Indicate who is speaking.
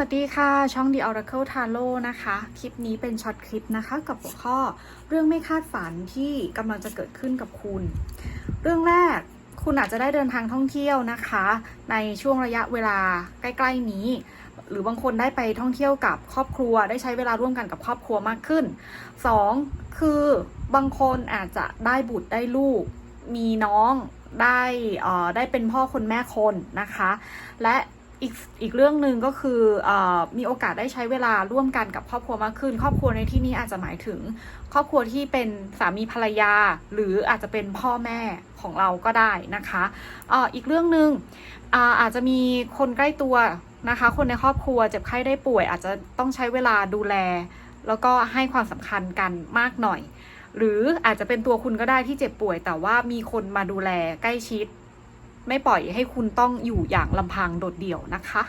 Speaker 1: วัสดีค่ะ ช่อง The Oracle Tarot นะคะ คลิปนี้เป็นช็อตคลิปนะคะ กับหัวข้อเรื่องไม่คาดฝันที่กำลังจะเกิดขึ้นกับคุณ เรื่องแรกคุณอาจจะได้เดินทางท่องเที่ยวนะคะ ในช่วงระยะเวลาใกล้ ๆ นี้ หรือบางคนได้ไปท่องเที่ยวกับครอบครัว ได้ใช้เวลาร่วมกันกับครอบครัวมากขึ้น 2. คือบางคนอาจจะได้บุตรได้ลูก มีน้องได้เอ่อได้เป็นพ่อคนแม่คนนะคะ และ อีกอีกเรื่องหนึ่งก็คืออมีโอกาสได้ใช้เวลาร่วมกันกับครอบครัวมากขึ้น ครอบครัวในที่นี้อาจจะหมายถึง ครอบครัวที่เป็นสามีภรรยา หรืออาจจะเป็นพ่อแม่ของเราก็ได้นะคะออีกเรื่องหนึ่งอาอาจจะมีคนใกล้ตัวนะคะ คนในครอบครัวเจ็บไข้ได้ป่วย อาจจะต้องใช้เวลาดูแล แล้วก็ให้ความสำคัญกันมากหน่อย หรืออาจจะเป็นตัวคุณก็ได้ที่เจ็บป่วย แต่ว่ามีคนมาดูแลใกล้ชิด ไม่ปล่อยให้คุณต้องอยู่อย่างลำพังโดดเดี่ยวนะคะ